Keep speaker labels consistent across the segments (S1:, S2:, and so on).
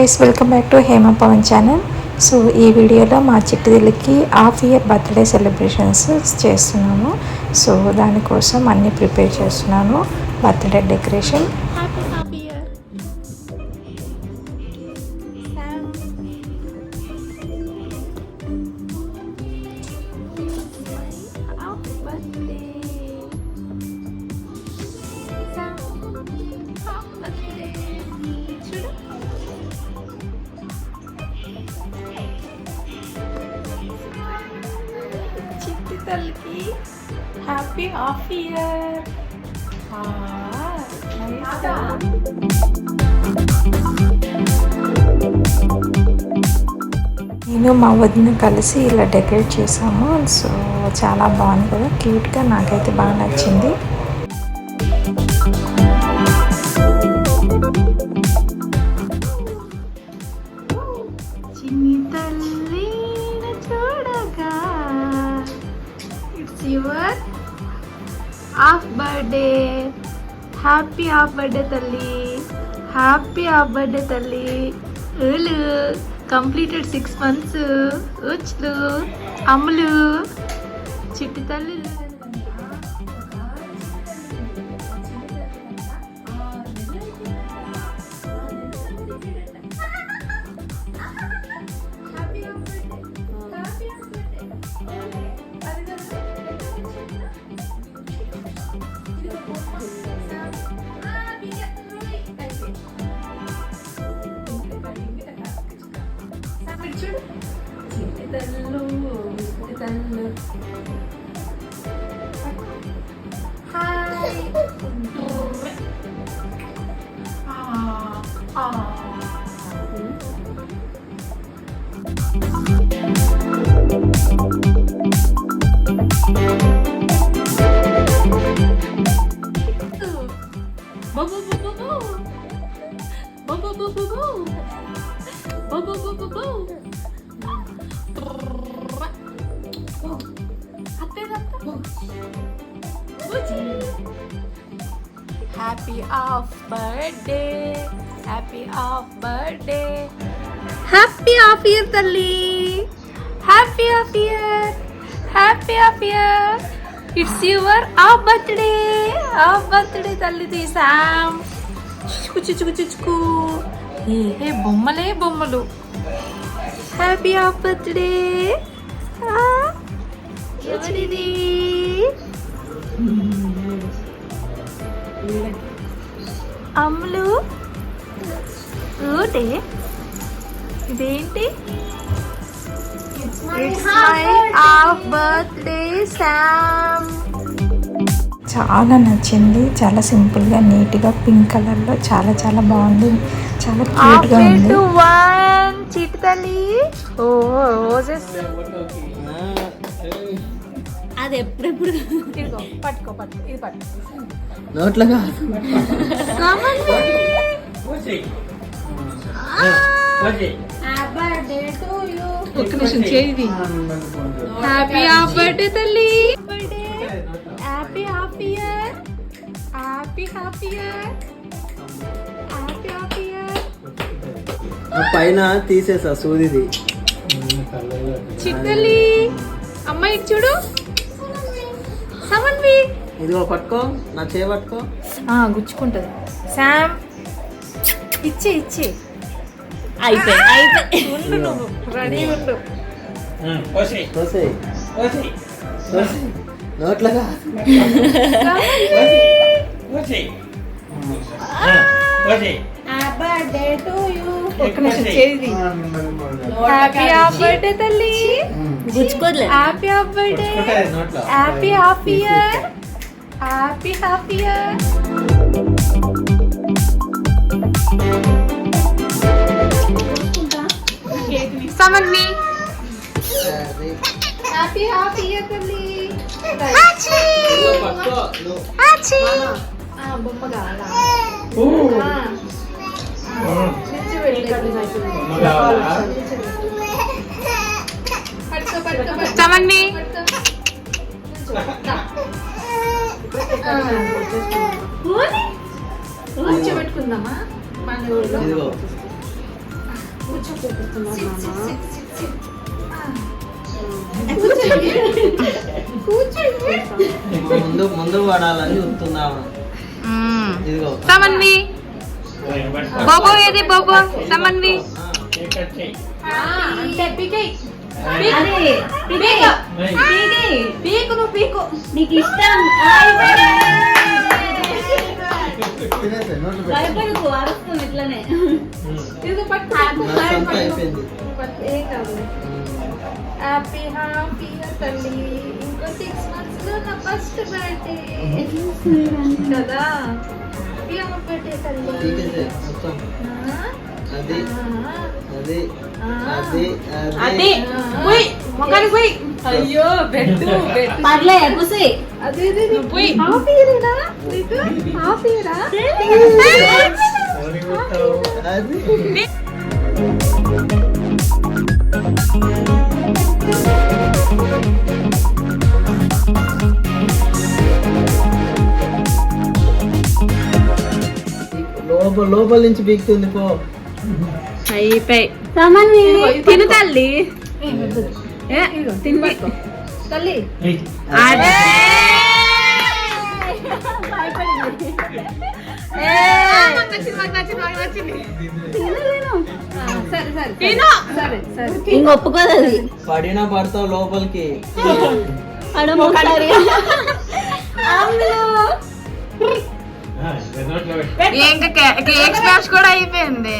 S1: Guys welcome back to Hema Pavan channel so ఈ వీడియోలో మా చిట్టుదిల్లికి హాఫ్ ఇయర్ బర్త్డే సెలబ్రేషన్స్ చేస్తున్నాము. సో దానికోసం అన్నీ ప్రిపేర్ చేస్తున్నాను birthday decoration
S2: happy half year
S1: నేను మా వదిన కలిసి ఇలా డెకరేట్ చేసాము. సో చాలా బాగుంది కదా. క్యూట్గా నాకైతే బాగా నచ్చింది.
S2: హ్యాపీ హాఫ్ బర్త్డే తల్లి. హ్యాపీ హాఫ్ బర్త్డే తల్లి. ఊలు కంప్లీటెడ్ సిక్స్ మంత్స్ ఊచ్లు అమ్ములు. చిట్టి తల్లి. ఆ ఆ Bo happy half birthday happy half year తల్లి. Happy half year happy half year it's your half birthday half birthday తల్లి తీసాం. చిచుకు చిచుకు చిచుకు ఏ బొమ్మలే బొమ్మలు. హ్యాపీ ఆఫ్ బర్త్డే ఎవరిది? అమ్ములు. ఊటే ఇదేంటి? ఇట్స్ మై ఆఫ్ బర్త్డే శామ్
S1: చాలా నచ్చింది. చాలా సింపుల్గా నీట్గా పింక్ కలర్లో చాలా చాలా బాగుంది. చాలా క్యూట్గా ఉంది.
S2: వన్ ఓ రోజెస్
S3: అది ఎప్పుడెప్పుడు?
S2: ఇదిగో పట్టుకో పట్టుకో ఇది పట్టుకో.
S4: నోట్లుగా.
S2: ఒక్క నిమిషం చేయి హ్యాపీ హాఫ్ బర్త్డే తల్లి. Happy half year happy half year happy half year
S4: పైన తీసేసా సూదిది.
S2: చిట్టల్లి అమ్మాయి చూడు. సమన్వి
S4: ఇదిగో పట్టుకో నా చేయి పట్టుకో.
S2: గుచ్చుకుంటుంది. శామ్ ఇచ్చే ఇచ్చే.
S3: అయిపోయి అయిపోయి.
S2: ఉండు నువ్వు రెడీ ఉండు.
S4: నోట్లుగా.
S2: హ్యాపీ హాఫ్ బర్త్డే తల్లి.
S3: గుచ్చుకోదులే.
S2: Happy half birthday. Happy half year. Happy half year. Samanvi happy half year తల్లి.
S4: పట్టుకో నువ్వు
S2: ఆ, బొమ్మ కావాలా? ఆ. నిల్చోబెట్టు. పట్టుకో, పట్టుకో, పట్టుకో. సమన్వి కూర్చోబెట్టుకుందామా మన ఊళ్ళో
S4: ఇదిగో ముందు ముందు పడాలని చూస్తున్నాము ఇదిగో
S1: సమన్వి బోబో ఏది బోబో సమన్వి
S2: అంటే పీకేయ్
S3: అదే పీకే. పీకే.
S2: పీకు నువ్వు పీకు
S3: నీకు ఇష్టం భయపడకు అరుస్తుంది ఇట్లనే.
S2: ఇది పట్టు హ్యాపీ హ్యాపీ తల్లి. ఇంకో సిక్స్ మంత్స్లో నా ఫస్ట్ బర్త్డే కదా? హ్యాపీ అమ్మ బర్త్డే తల్లి?
S4: అది. అది. అది
S2: పోయి మొక్కని పోయి. అయ్యో బెడ్ బెడ్
S3: పర్లే
S2: అదే అదే పోయి.
S4: లోపల లోపల నుంచి బీక్తుంది పో.
S2: అయిపోయి. తిను తల్లి. తిని. తల్లి. సరే
S3: ఇంక ఒప్పుకోదు అది.
S4: పడినా పడతావు లోపలికి.
S1: ఇంకా కేక్ స్మాష్ కూడా అయిపోయింది.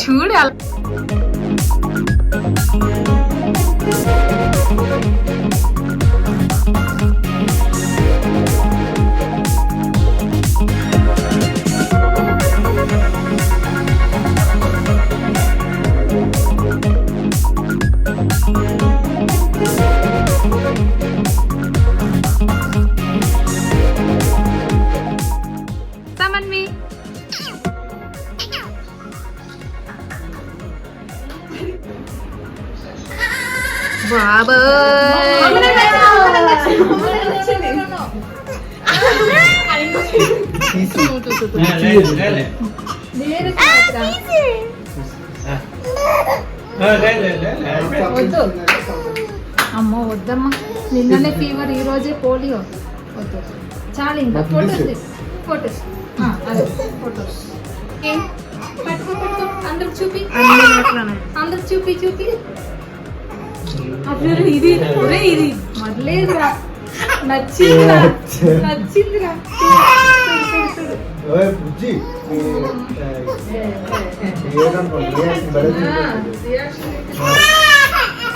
S1: చూడు బాబా
S2: వద్దు అమ్మో వద్దమ్మా నిన్ననే ఫీవర్ ఈ రోజే పోలియో వద్దు చాలు ఇంకా ఫోటోస్ ఫోటోస్ అదే ఫోటోస్ పట్టుకో పట్టుకో అందరికి చూపి అందరికి చూపి చూపి అప్పుడు ఇది ఒరే ఇది మరలేదురా. నచ్చిందిరా నచ్చిందిరా.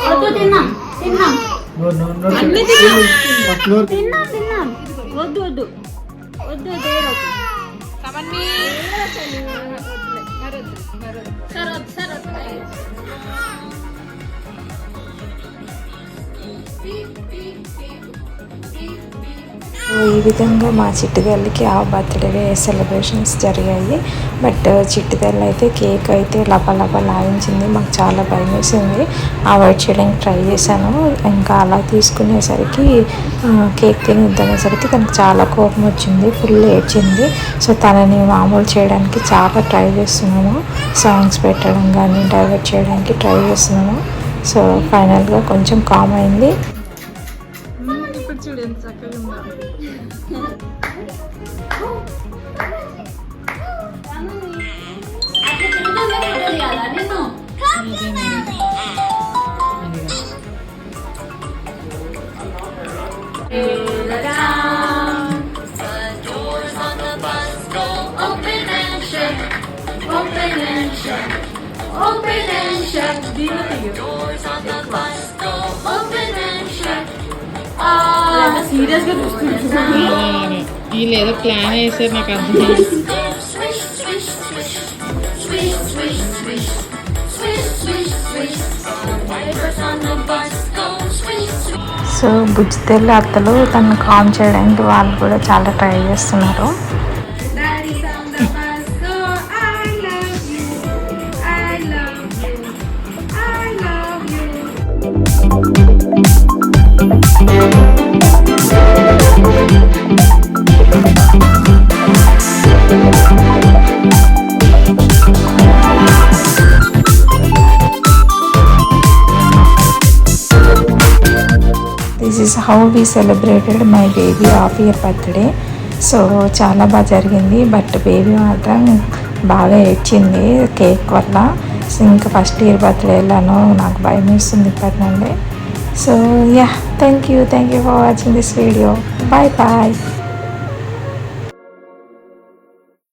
S3: వద్దు తిన్నాం తిన్నాం.
S2: అన్ని తిన్నాం.
S3: తిన్నాం తిన్నాం. వద్దు వద్దు. వద్దు.
S1: ఈ విధంగా మా చిట్టుదల్లికి ఆ బర్త్డే సెలబ్రేషన్స్ జరిగాయి. బట్ చిట్టుదల్లి అయితే కేక్ అయితే లపలప లాగించింది. మాకు చాలా భయం వేసింది. అవాయిడ్ చేయడానికి ట్రై చేశాను. ఇంకా అలా తీసుకునేసరికి కేక్ తినిద్దనేసరికి తనకు చాలా కోపం వచ్చింది. ఫుల్ ఏడ్చింది. సో తనని మామూలు చేయడానికి చాలా ట్రై చేస్తున్నాము సాంగ్స్ పెట్టడం కానీ డైవర్ట్ చేయడానికి ట్రై చేస్తున్నాము సో ఫైనల్గా కొంచెం కామ్ అయింది. więc zakażę Open and shut,
S3: open and shut, be with
S2: you. సీరియస్గా చూస్తున్నాడు
S1: వీళ్ళు ఏదో ప్లాన్ వేసారు నాకు అర్థం సో బుజ్జితెల్లి అత్తలు తను కామ్ చేయడానికి వాళ్ళు కూడా చాలా ట్రై చేస్తున్నారు. How we celebrated my baby half year birthday so చాలా బాగా జరిగింది. బట్ బేబీ మాత్రం బాగా ఏడ్చింది కేక్ వల్ల. సో ఇంకా ఫస్ట్ ఇయర్ బర్త్డే వెళ్ళాను నాకు భయం వేస్తుంది ఇప్పటి నుండి. So yeah thank you thank you for watching this video bye bye